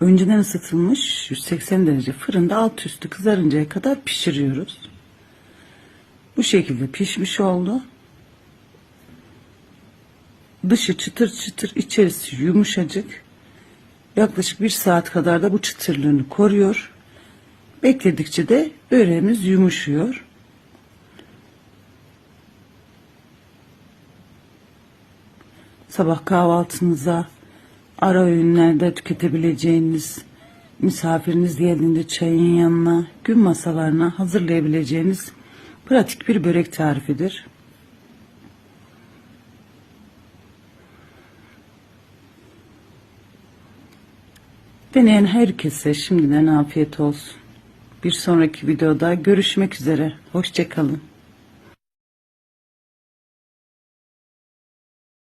Önceden ısıtılmış 180 derece fırında alt üstü kızarıncaya kadar pişiriyoruz. Bu şekilde pişmiş oldu. Dışı çıtır çıtır, içerisi yumuşacık. Yaklaşık bir saat kadar da bu çıtırlığını koruyor. Bekledikçe de böreğimiz yumuşuyor. Sabah kahvaltınıza, ara öğünlerde tüketebileceğiniz, misafiriniz geldiğinde çayın yanına, gün masalarına hazırlayabileceğiniz pratik bir börek tarifidir. Deneyen herkese şimdiden afiyet olsun. Bir sonraki videoda görüşmek üzere. Hoşçakalın.